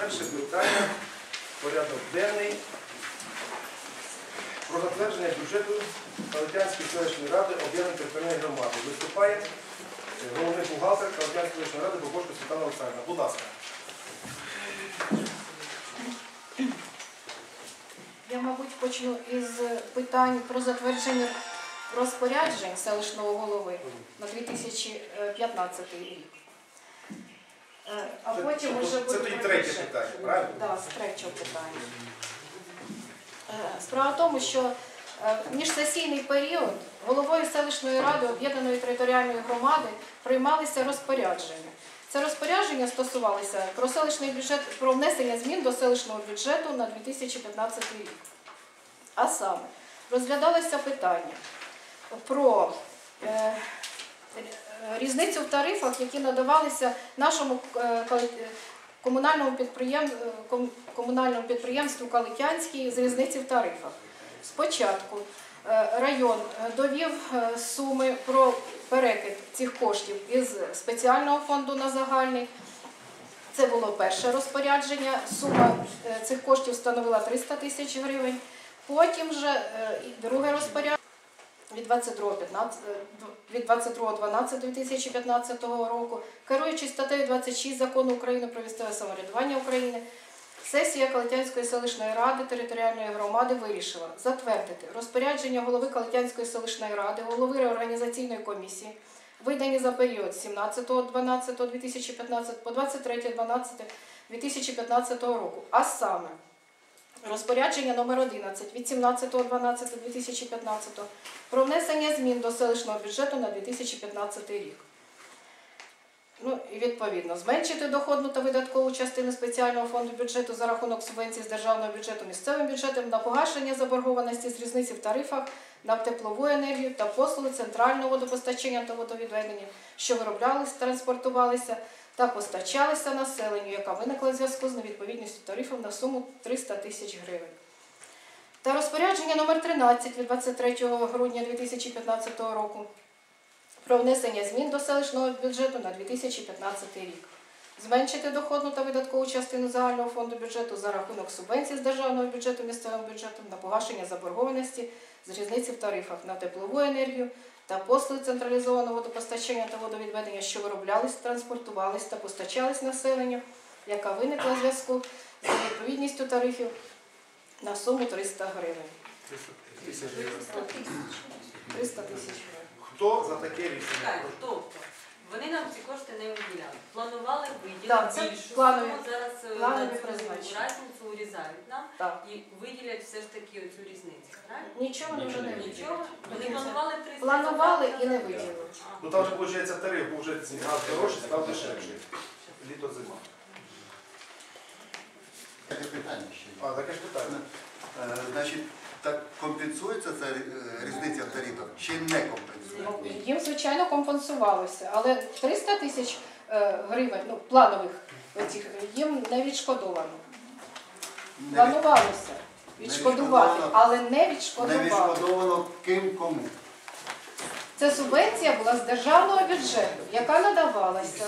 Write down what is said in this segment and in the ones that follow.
Перше питання, порядок денний. Про затвердження бюджету Калитянської селищної ради об'єднаної територіальної громади. Виступає е, головний бухгалтер Калитянської селищної ради Богошко Світлана Олександрівна. Будь ласка. Я, мабуть, почну із питань про затвердження розпоряджень селищного голови на 2015 рік. Е, А Це- потім це- вже це буде тоді третє питання, правильно? Так, з третього питання. Е, Справа в тому, що е, міжсесійний період головою селищної ради об'єднаної територіальної громади приймалися розпорядження. Це розпорядження стосувалося про селищний бюджет, про внесення змін до селищного бюджету на 2015 рік. А саме розглядалося питання про різницю в тарифах, які надавалися нашому е, е, комунальному підприєм... е, комунальному підприємству Калитянський з різниці в тарифах. Спочатку е, район е, довів е, суми про перекид цих коштів із спеціального фонду на загальний. Це було перше розпорядження. Сума е, цих коштів становила 300 тисяч гривень. Потім вже е, друге розпорядження від 22.15 е, від 22.12.2015 року, керуючись статтею 26 закону України про місцеве самоврядування України, сесія Калитянської селищної ради територіальної громади вирішила затвердити розпорядження голови Калитянської селищної ради, голови реорганізаційної комісії, видані за період з 17.12.2015 по 23.12.2015 року, а саме Розпорядження номер 11 від 17.12.2015 про внесення змін до селищного бюджету на 2015 рік. Ну і відповідно зменшити доходну та видаткову частину спеціального фонду бюджету за рахунок субвенцій з державного бюджету місцевим бюджетом на погашення заборгованості з різниці в тарифах на теплову енергію та послуги центрального водопостачання та водовідведення, що вироблялися, транспортувалися та постачалися населенню, яка виникла в зв'язку з невідповідністю тарифів на суму 300 тисяч гривень. Та розпорядження номер 13 від 23 грудня 2015 року про внесення змін до селищного бюджету на 2015 рік. Зменшити доходну та видаткову частину загального фонду бюджету за рахунок субвенцій з державного бюджету місцевим бюджетом на погашення заборгованості з різниці в тарифах на теплову енергію та послуги централізованого водопостачання та водовідведення, що вироблялись, транспортувались та постачались населенню, яка виникла в зв'язку з невідповідністю тарифів на суму 300 гривень. 300 тисяч гривень. Хто за таке рішення? Так, тобто вони нам ці кошти не виділяли. Планували виділити Так, це більшу планові- суму. Зараз е, планові на цю призначення. разницю урізають нам Так. і виділять все ж таки оцю різницю. Правильно? Нічого вони вже не Нічого. Вони планували 300. Планували і не виділили. Ну там же виходить тариф, був вже газ дорожчий, став дешевший. Літо зима. Таке питання ще. А, таке ж питання. Е, Значить, так компенсується ця е, різниця в тарифах чи не Ну, компенсується? Їм, звичайно, компенсувалося, але 300 тисяч е, гривень, ну, планових оцих, їм не відшкодовано. Не від- Планувалося відшкодувати, але не Не відшкодували. відшкодовано ким кому. Це субвенція була з державного бюджету, яка надавалася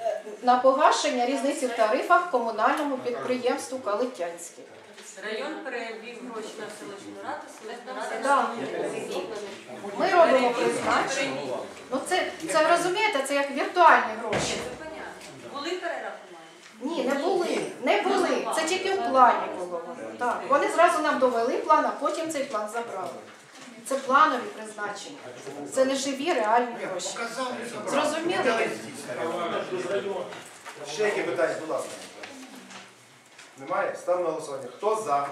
е, на погашення різниці в тарифах комунальному підприємству Калитянське. Район перевів гроші на селищну раду, селищна рада Да. Ми робимо призначення. Ну це, це ви розумієте, це як віртуальні гроші. Це понятно. Були перерахування? Ні, не були, не були. Це тільки в плані було. Так, вони зразу нам довели план, а потім цей план забрали. Це планові призначення. Це не живі реальні гроші. Зрозуміли? Ще які питання, будь ласка. Немає? Ставимо на голосування. Хто за?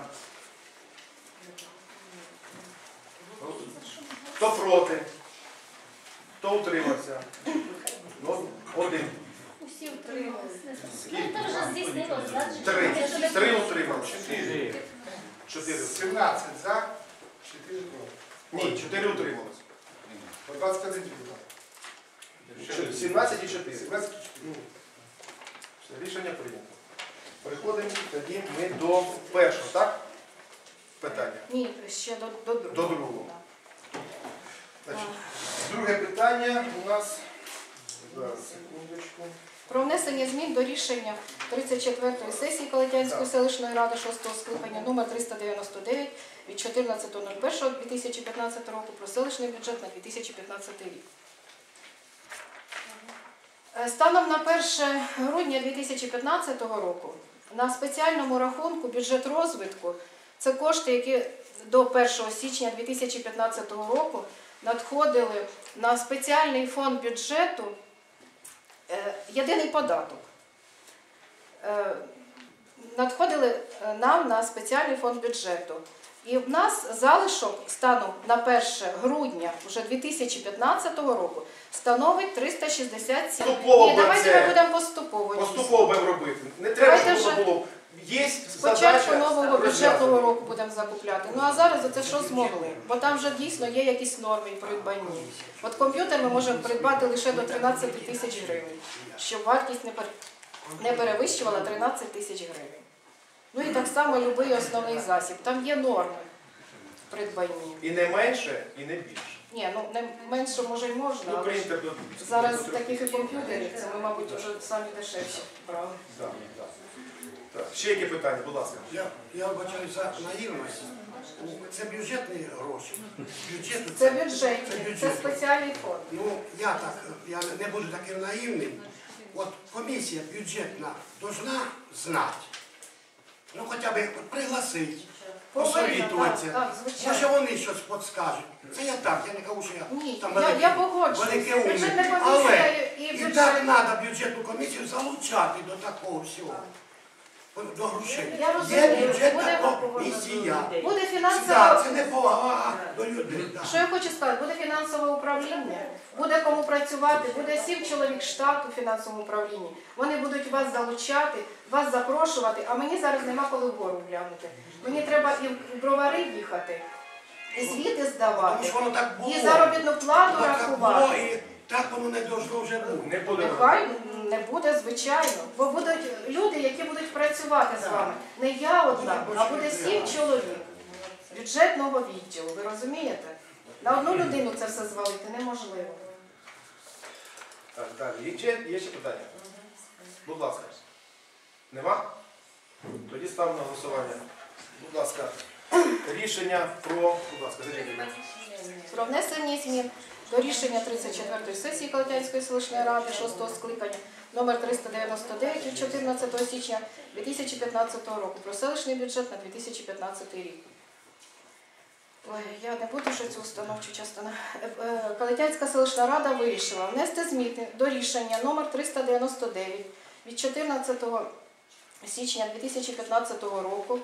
Хто проти? Хто утримався? Ну, один. Усі утрималися. Скільки? Ну, це вже здійснилось, значить. Три. Три було. утрималися. Чотири. Чотири. 17 за, 4 проти. Ні, чотири утрималися. По 21 депутат. Чотири. 17 і 4. 17 Ну, все, рішення прийнято. Переходимо тоді ми до першого, так? Питання. Ні, ще до, до другого. До другого. Значить, друге питання у нас. Зараз, секундочку. Про внесення змін до рішення 34-ї сесії Калитянської селищної ради 6 скликання номер 399 від 14.01.2015 року про селищний бюджет на 2015 рік. Е, Станом на 1 грудня 2015 року на спеціальному рахунку бюджет розвитку це кошти, які до 1 січня 2015 року надходили на спеціальний фонд бюджету єдиний податок. Е, Надходили е, нам на спеціальний фонд бюджету. І в нас залишок станом на 1 грудня вже 2015 року становить 367. Поступово Ні, давайте це. ми будемо поступово. Поступово будемо робити. Не треба, щоб вже було. Є Спочатку задача нового бюджетного року будемо закупляти. Ну а зараз оце що змогли? Бо там вже дійсно є якісь норми і придбані. От комп'ютер ми можемо придбати лише до 13 тисяч гривень, щоб вартість не пер- не перевищувала 13 тисяч гривень. Ну і так само будь-який основний засіб. Там є норми в придбанні. І не менше, і не більше. Ні, ну не менше може й можна, Ну, але ж принтер зараз таких і комп'ютерів, це ми, мабуть, вже самі дешевші брали. Так, так. Так. Ще які питання, будь ласка. Я, я вбачаю за наївність. Це бюджетні гроші. Бюджет, Це бюджетні, Це це спеціальний фонд. Ну, я так, я не буду таким наївним. От комісія бюджетна должна знати. Ну, хоча б пригласити, посовітуватися. так, так, звичайно. Може вони щось підскажуть. Це я так, я не кажу, що я Ні, там я, великий- я погоджуюсь. великий умний. Бюджетна комісія Але і і бюджет. так треба бюджетну комісію залучати до такого всього. До грошей. Я Є розумію, бюджетна буде- комісія. Буде Так, фінансове, це не повага до людей. да. що я хочу сказати, буде фінансове управління, буде кому працювати, буде сім чоловік штату в фінансовому управлінні. Вони будуть вас залучати, вас запрошувати, а мені зараз нема коли вгору глянути. Мені треба і в бровари їхати, і звіти Тому здавати, що воно так було. і заробітну плату Так було, рахувати. і так воно не должно вже бути. Не буде. Нехай не буде, звичайно, бо будуть люди, які будуть працювати з вами. Не я одна, а буде сім чоловік бюджетного відділу. Ви розумієте? На одну людину це все звалити неможливо. Так, далі. Є ще, є ще питання? Будь ласка. Нема? Тоді ставимо на голосування. Будь ласка. Рішення про. Будь ласка. Про внесення змін до рішення 34-ї сесії Калитянської селищної ради 6 скликання номер 399 від 14 січня 2015 року про селищний бюджет на 2015 рік. Ой, я не буду вже цю установчу частину. Е, е, Калитянська селищна рада вирішила внести зміни до рішення номер 399 від 14 січня 2015 року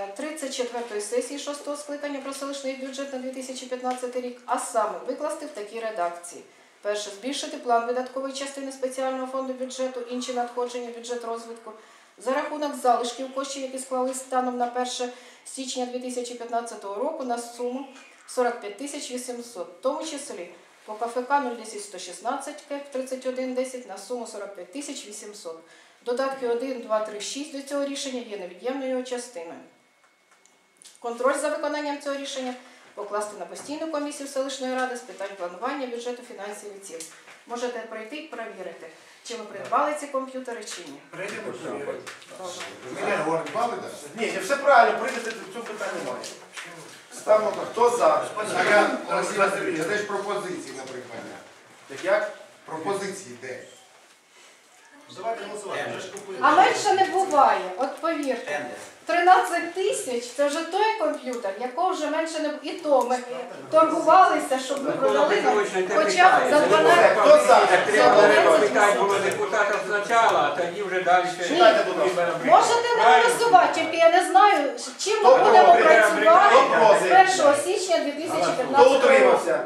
е, 34-ї сесії 6 скликання про селищний бюджет на 2015 рік, а саме викласти в такій редакції. Перше, збільшити план видаткової частини спеціального фонду бюджету, інші надходження бюджет розвитку за рахунок залишків коштів, які склали станом на 1 січня 2015 року на суму 45 тисяч 800, в тому числі по КФК 010 116 КЕП 3110 на суму 45 тисяч 800. Додатки 1, 2, 3, 6 до цього рішення є невід'ємною частиною. Контроль за виконанням цього рішення покласти на постійну комісію селищної ради з питань планування бюджету фінансів і цін. Можете прийти і перевірити, чи ви придбали ці комп'ютери чи ні. Прийдемо перевірити. Мене говорить, Бали, так? Ні, все правильно, прийдете, цього питання немає. Ставимо хто за? А я, Олексій Васильович, де ж пропозиції на придбання? Як як? Пропозиції де? Давайте голосувати. Вже ж купили. А менше не буває, от повірте. 13 тисяч це вже той комп'ютер, якого вже менше не було. і то ми торгувалися, щоб ми продали хоча б за 12 Хто за? Треба Питань було депутата спочатку, а тоді вже далі. Читайте, будь ласка. Можете не голосувати, тільки я не знаю, чим ми будемо працювати з 1 січня 2015 Хто року. утримався?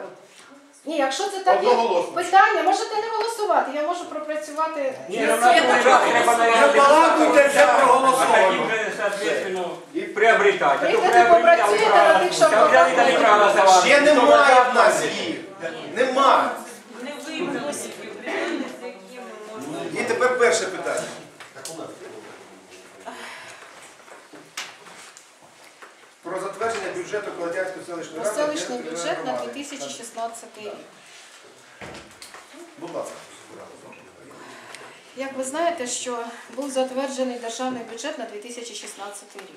Ні, якщо це таке Одноголосно. питання, можете не голосувати. Я можу пропрацювати. Ні, на другий раз треба не балакуйте вже проголосовано. соответственно. А то Прийдете, приобретати, попрацюєте а на тих, що вже взяли та не. Ще немає в нас їх. Нема. Не можна. І тепер перше питання. Про затвердження бюджету Колодянської селищної ради. селищний бюджет на 2016 рік. Будь ласка. Як ви знаєте, що був затверджений державний бюджет на 2016 рік.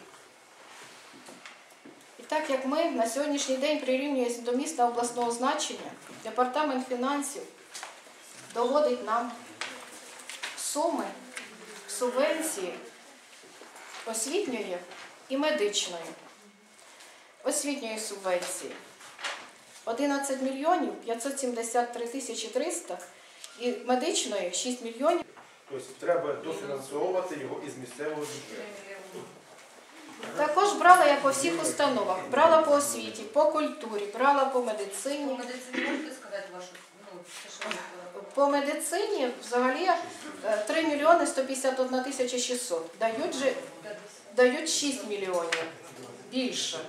І так як ми на сьогоднішній день прирівнюємося до міста обласного значення, департамент фінансів доводить нам суми субвенції освітньої і медичної. Освітньої субвенції 11 мільйонів 573 тисячі 300 і медичної 6 мільйонів. Тобто треба дофінансовувати його із місцевого бюджету. Також брала я по всіх установах. Брала по освіті, по культурі, брала по медицині. медицині можете сказати вашу, ну, По медицині взагалі е, 3 мільйони 151 тисяча 600. Дають же дають 6 мільйонів більше.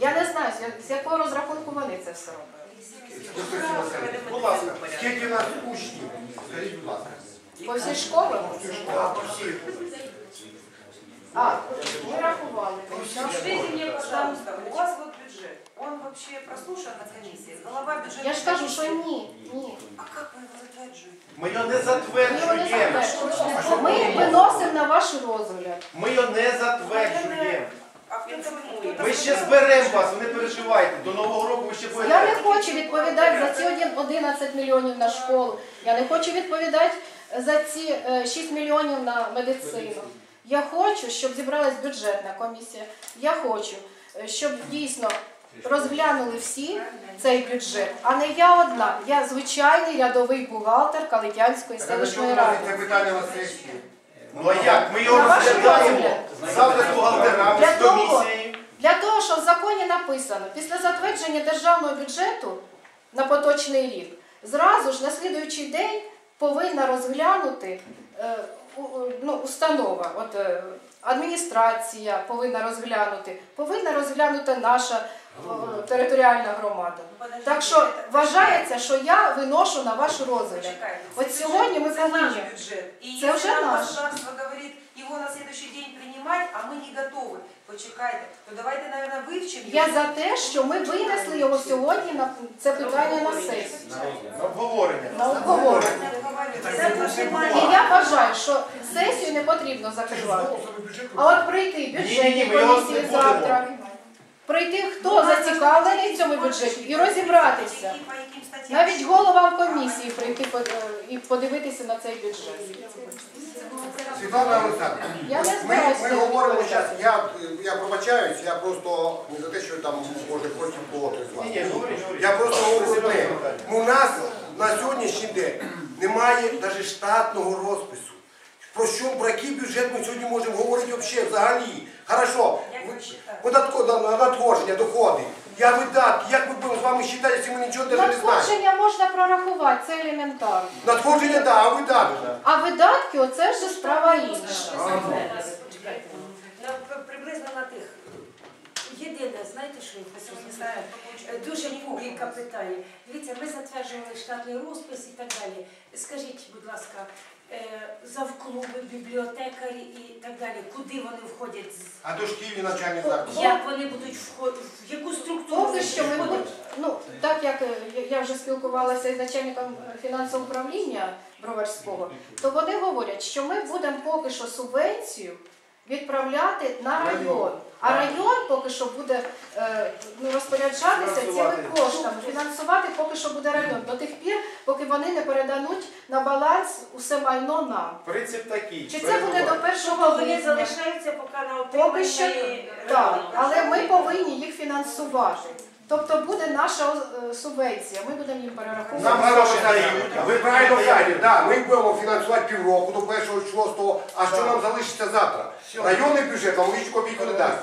Я не знаю, з якого розрахунку вони це все роблять. Будь ласка. Скільки нас учнів? Скажіть, будь ласка. По всій школі? А, по всіх. А, ми рахували. Скажите мне, пожалуйста, у вас вот бюджет, он вообще прослушан на комиссии? Голова бюджета... Я ж кажу, що ні. Ні. А как вы его? Ми його не Ми його не затверджуємо. Ми виносимо на ваш розгляд. Ми його не затверджуємо. Кто-то... Ми ще зберемо вас, ви не переживайте. До Нового року ви ще будете. Я не хочу відповідати за ці 11 мільйонів на школу. Я не хочу відповідати за ці е, 6 мільйонів на медицину. Я хочу, щоб зібралась бюджетна комісія. Я хочу, е, щоб дійсно розглянули всі цей бюджет, а не я одна. Я звичайний рядовий бухгалтер Калитянської селищної ради. це питання на сесії? Ну а як? Ми його На ваш розглядаємо розгляд. завтра з бухгалтерами, Для з того, комісією. Для того, що в законі написано, після затвердження державного бюджету на поточний рік, зразу ж на слідуючий день повинна розглянути е, у- у- ну, установа, от, е, адміністрація повинна розглянути, повинна розглянути наша територіальна громада. Так що вважається, що я виношу на ваш розгляд. От сьогодні ми повинні. бюджет. І Це вже наш. його на следующий день приймати, а ми не готові, почекайте, то давайте, наверное, вивчимо Я за те, що ми винесли його сьогодні на це питання на сесію. На обговорення. На обговорення. І я вважаю, що сесію не потрібно закривати. А от прийти Ні-ні-ні, бюджетні ми його комісії завтра, прийти хто зацікавлений в цьому бюджеті і розібратися. Навіть голова комісії прийти по- е, і подивитися на цей бюджет. Світлана Олександровна, Я не ми, говоримо відповідати. зараз, я, я пробачаюсь, я просто не за те, що там може потім когось з вас. Я просто говорю те, у нас на сьогоднішній день немає навіть штатного розпису. Про що, про який бюджет ми сьогодні можемо говорити взагалі? Хорошо, Як ви- ви вважаєте? податко, на- надходження, доходи. Я видатки, як ми будемо з вами вважати, якщо ми нічого навіть не знаємо? Надходження можна прорахувати, це елементарно. Надходження, так, а видатки? А видатки оце вже справа інша. Приблизно на тих. Єдине, знаєте, що я сказати? Е, Дуже публіка питає. Дивіться, ми затверджували штатний розпис і так далі. Скажіть, будь ласка, завклуби, бібліотекарі і так далі, куди вони входять? З- А дошкільні навчальні заклади? Як вони будуть входити? В яку структуру? Поки вони що ми входять? будемо, ну так як е, я- я вже спілкувалася із начальником фінансового управління Броварського, то вони говорять, що ми будемо поки що субвенцію відправляти на район. А район поки що буде е, ну, розпоряджатися цими коштами. Фінансувати поки що буде район до тих пір, поки вони не передадуть на баланс усе майно нам. Принцип такий. Чи це буде до першого 1 вони залишаються поки на Поки що так, але ми повинні їх фінансувати. Тобто буде наша е, субвенція, ми будемо їм Нам перераховувати. гроші дають. Ви правильно кажете, да, ми будемо фінансувати півроку до першого шостого, а що нам залишиться завтра? Районний бюджет вам лише копійку не дасть.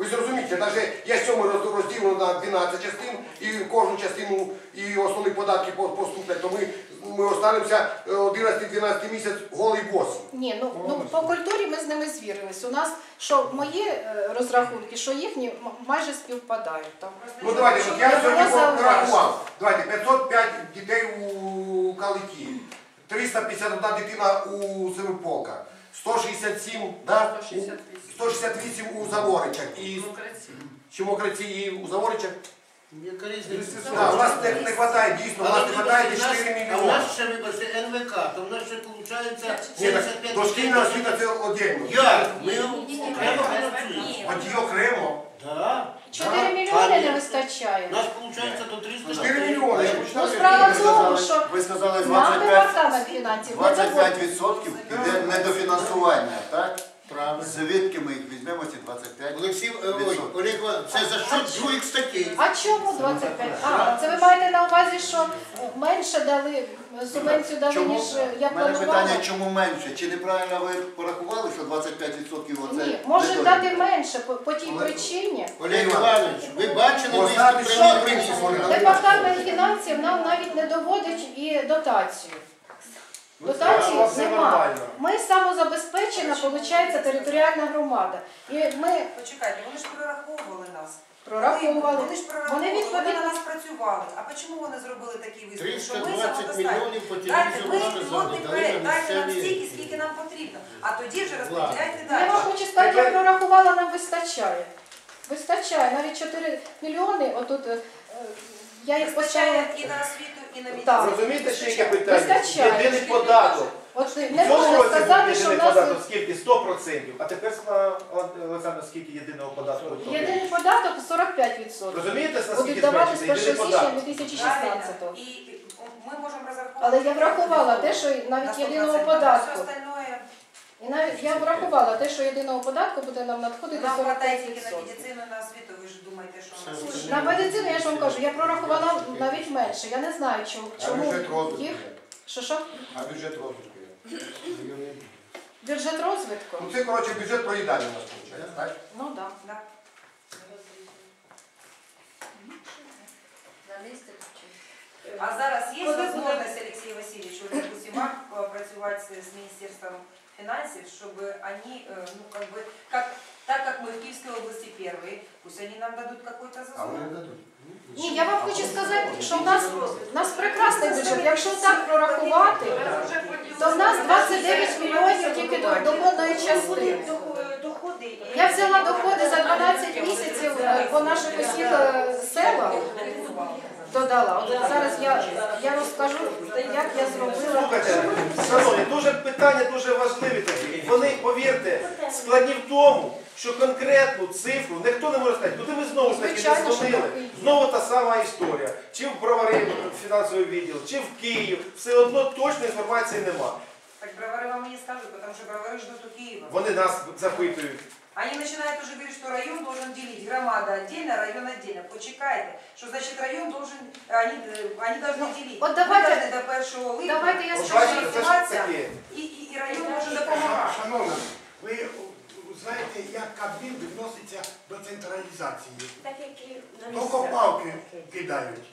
Ви зрозумієте, навіть я сьомий роз- на 12 частин, і кожну частину і основні податки поступлять, то ми, ми останемося е, 11-12 місяць голий босий. Ні, ну, ну по культурі ми з ними звірились. У нас що мої е, розрахунки, що їхні м- майже співпадають. Там. Ну давайте, от я сьогодні порахував. Давайте, 505 дітей у Калиті, 351 дитина у Семиполках, 167, да? 168 у Заворичах і Чимокраці і у Заворичах Да, у вас не, не хватає, дійсно, у вас не хватає 4 А в мільйони. нас ще, вибачте, НВК, то в нас ще виходить Ні, так 75 дошкільна освіта це окремо. Як? Ми окремо фінансуємо. От її окремо. Так. 4 мільйони не вистачає. У нас виходить до 300. 4 мільйони. я Ну, почитав, справа в тому, що Ви сказали нам 25, департамент фінансів не доводить. 25% іде недофінансування, так? Правильно. Звідки ми їх візьмемо, ці 25? Олексій, е, Олег, Іванович, це за що других статей. А чому 25? А, це ви маєте на увазі, що менше дали, субвенцію дали, Чому? ніж я У мене планувала? питання, чому менше? Чи неправильно ви порахували, що 25% оце? Ні, може недолік? дати менше по, по тій причині. Олег Іванович, ви бачили Поставте, листи що прямі принцип Департамент фінансів нам навіть не доводить і дотацію. Ну, Дотації нормально. Ми самозабезпечена, виходить, територіальна громада. І ми Почекайте, вони ж прораховували нас. прораховували. Вони ж прораховували, Вони вони, відповідно- на нас працювали. А чому вони зробили такий висновок? Що ми 320 самодостатні? мільйонів по Дайте, телевізору ми сказали, пілотний дали проєкт, на дайте нам місцеві. стільки, скільки нам потрібно. А тоді вже розподіляйте Я далі. вам хочу сказати, я прорахувала, нам вистачає. Вистачає. Навіть 4 мільйони, отут е, я їх. Вистачає і на освіту, і на Так. медицину. Розумієте, ще яке питання? Вистачає. Єдиний податок. От не можна сказати, що в нас податок скільки? 100%. А тепер, Олександр, скільки єдиного податку? єдиний податок 45%. Розумієте, наскільки зменшиться 1 єдиний січня податок? 2016 І ми можемо розраховувати. Але я врахувала те, що навіть єдиного податку. І навіть я врахувала те, що єдиного податку буде нам надходити нам хватає тільки на медицину, на освіту. Ви ж думаєте, що. На медицину я ж вам кажу, я прорахувала навіть менше. Я не знаю, чому, А бюджет розвитку. їх. Що що? А бюджет розвитку. Бюджет розвитку? Ну це, коротше, бюджет проїдання у нас виходить, так? Ну так. Да. Да. А зараз є можливість, Олексій Васильович, от, допустим, вам е, працювати з, з Міністерством фінансів, щоб они, е, ну, как бы, как, так как мы в Киевской области первые, пусть они нам дадут какой-то А зазор. вони не дадуть. Ні, я вам хочу сказати, що в нас, в нас прекрасний бюджет. Якщо так прорахувати, то в нас 29 мільйонів тільки до доходної частини. Я взяла доходи за 12 місяців е, по наших усіх е, селах. Додала. От зараз я, я розкажу, як я зробила. Слухайте, шановні, дуже питання дуже важливі такі. Вони, повірте, складні в тому, що конкретну цифру ніхто не може сказати, куди ми знову ж таки Звичайно, що дозвонили. так і є. Знову та сама історія. Чи в бровари фінансовий відділ, чи в Київ. Все одно точної інформації нема. Так бровары вам не скажут, потому что бровары ждут у Киева. Вони нас запитують. Они начинают уже говорить, что район должен делить, громада отдельно, район отдельно. Почекайте, что значит район должен, они, э, они должны делить. вот давайте- Мы должны до першого липня давайте я От скажу, бачите, це ж розвиватися, таке. і, і, і район може допомагати. Шановна, ви о, знаєте, як Кабмін відноситься до централізації? Так як і на Тільки палки кидають.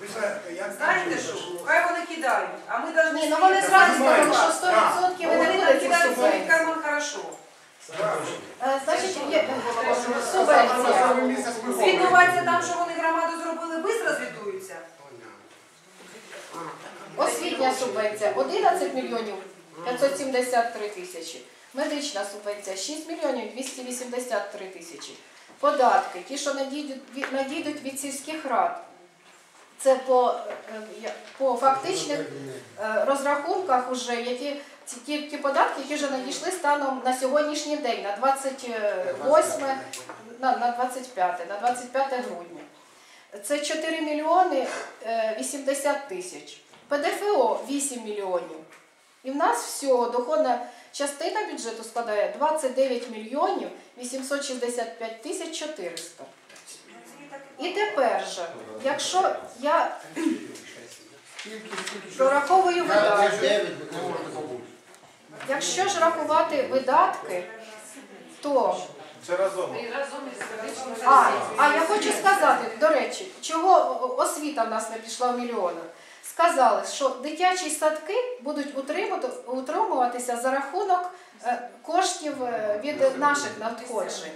Ви знаєте, як Знаєте що, хай вони кидають, а ми повинні... Ні, ну вони зразу сказали, що 100% Вони не нам кидають свій карман хорошо. Е, Значить, є субвенція. Звітуватися там, що вони громаду зробили, швидко звітуються. Освітня субвенція 11 мільйонів 573 тисячі. Медична субвенція 6 мільйонів 283 тисячі. Податки, ті, що надійдуть від, сільських рад. Це по, е, фактичних е, розрахунках, уже, які ті, податки, які вже надійшли станом на сьогоднішній день, на 28, на, на 25, на 25 грудня. Це 4 мільйони е, 80 тисяч. ПДФО 8 мільйонів. І в нас всього доходна частина бюджету складає 29 мільйонів 865 тисяч 400. І тепер же, якщо я прораховую видатки, якщо ж рахувати видатки, то Це разом. а, а я хочу сказати, до речі, чого освіта в нас не пішла в мільйонах. Сказали, що дитячі садки будуть утримуватися за рахунок е, коштів е, від наших надходжень.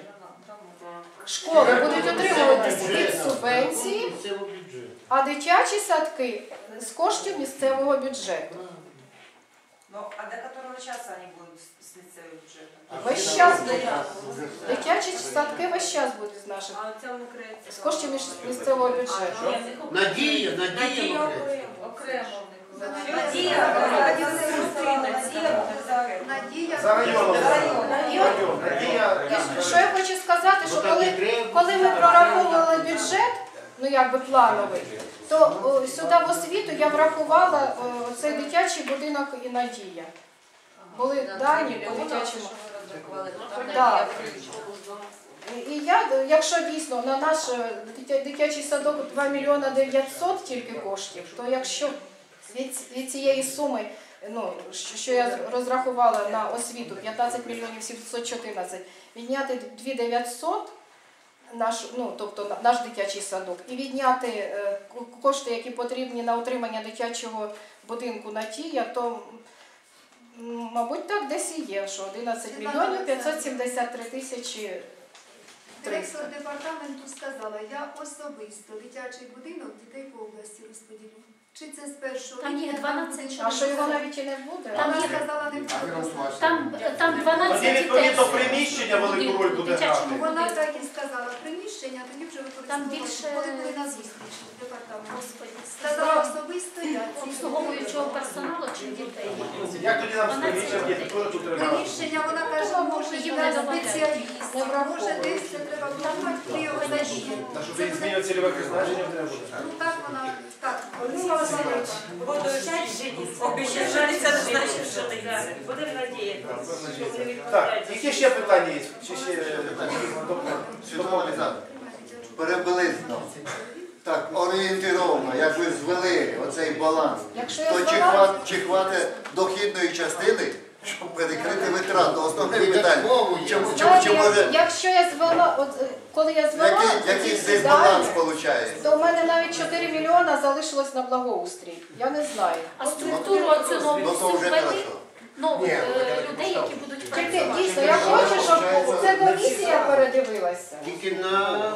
Школи будуть отримуватися від субвенції, а дитячі садки з коштів місцевого бюджету. Ну, а до которого часу они будут с, с лицевым бюджетом? Весь час будуть. Дитячі садки весь час будуть з наших. А в цьому. З коштів між- місцевого бюджету. Надія, надія. Надія окремо. окремо. Надія, Надія, Надія, Надія. За районом. Районом. Район. Надія. Що я хочу сказати, що коли, коли ми прораховували бюджет, ну якби плановий, то о, сюди в освіту я врахувала о, цей дитячий будинок і надія. Були дані по дитячому. Да. І я, якщо дійсно на наш е, дитя- дитячий садок 2 мільйона 900 тільки коштів, то якщо від, від цієї суми, ну, що що я розрахувала на освіту 15 мільйонів 714, відняти 2 900, наш, ну, тобто наш дитячий садок, і відняти е, кошти, які потрібні на утримання дитячого будинку Натія, то мабуть так десь і є, що 11 мільйонів 573 тисячі Директор департаменту сказала, я особисто дитячий будинок дітей по області розподілю. Чи це з першого Там є 12 буде- А що його навіть і не буде? Там Вона є- сказала, не буде. Там, там 12 Тоді дітей. відповідно приміщення велику роль буде грати. Вона так і сказала, приміщення, тоді вже використовували, коли були на зустрічі в департаменті. Сказала особисто я. обслуговуючого персоналу чи дітей? Як тоді нам приміщення вона каже, може Не враховують. може десь це треба думати, хто його задіє. Та щоб її змінювати цільове призначення треба буде. Ну так вона, так. Олександр Васильович, Буду вчать жити. Обіщається, не значить, що не йде. Будемо надіятися. Так, які ще питання є? Чи ще Світлана Олександровна, приблизно, так, орієнтировано, як ви звели оцей баланс, якщо я то чи, хват, чи хватить дохідної частини, щоб перекрити витрати? Основне питання. Чому, чому, знаєте, чи може, якщо я звела, от е, коли я звела, який, ці який всі здесь дані, баланс виходить? то в мене навіть 4 мільйона залишилось на благоустрій. Я не знаю. А структуру Ну то всю вже ввели, хорошо. Нових Ні. е, людей, які будуть працювати. дійсно, я хочу, щоб ця комісія передивилася. Тільки на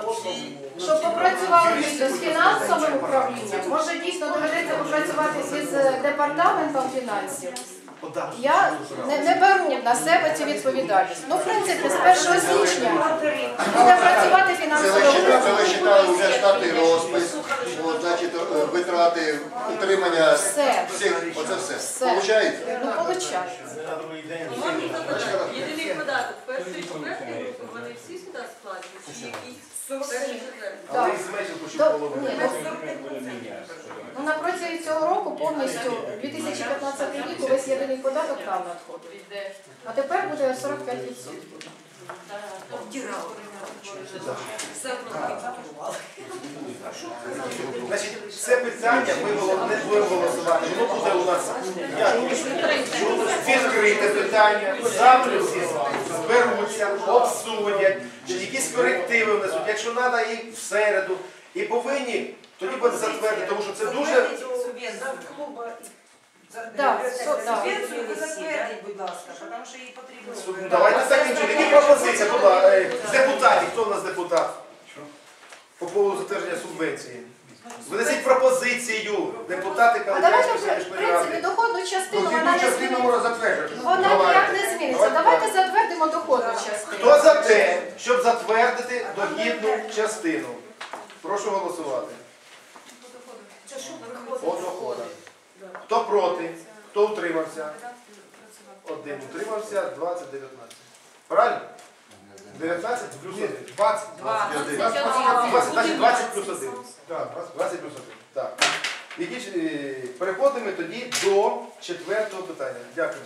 Щоб попрацювали дійсно з фінансовим управлінням, може дійсно доведеться попрацювати із департаментом фінансів. Я не, не беру на себе цю відповідальність. Ну, в принципі, з 1 січня буде працювати Це ви управління. считали вже штатний розпис, от, значить, е, витрати, утримання Все. всіх, оце все. Все. Получається? Ну, виходить. Єдиний податок, перший і четвертий групи, вони всі сюди сплачують? Чи якісь перший четвертий? Але Так. і То- половину. ні, Ну, на протязі цього року повністю 2015 рік увесь єдиний податок нам надходить. А тепер буде 45%. Значить, це питання ми не будемо голосувати. Воно буде у нас відкрите питання. Завтра всі зберуться, обсудять, якісь корективи внесуть. Якщо треба, і в середу. І повинні, тоді буде затвердити, тому що це дуже. Да, со- да. Субвенцію ви затвердіть, будь ласка, тому що їй потрібно. Давайте таким чином. Які пропозиції? Будь ласка, е, з депутатів, хто у нас депутат? По поводу затвердження субвенції. Винесіть пропозицію. Депутати А давайте Калинівської вже, в селищної принципі, ради. доходну частину вона Дохідну не частину зміниться. можна затвердити. Вона ніяк не зміниться. Давайте затвердимо доходну частину. Хто за те, щоб затвердити дохідну частину? Прошу голосувати. По доходах. Хто проти? Хто утримався? Один утримався, 20, 19. Правильно? 19 плюс 1. 20. 21. 20, значить 20 плюс 1. Так, 20 плюс 1. Так. Які ж, е, Переходимо тоді до четвертого питання. Дякую.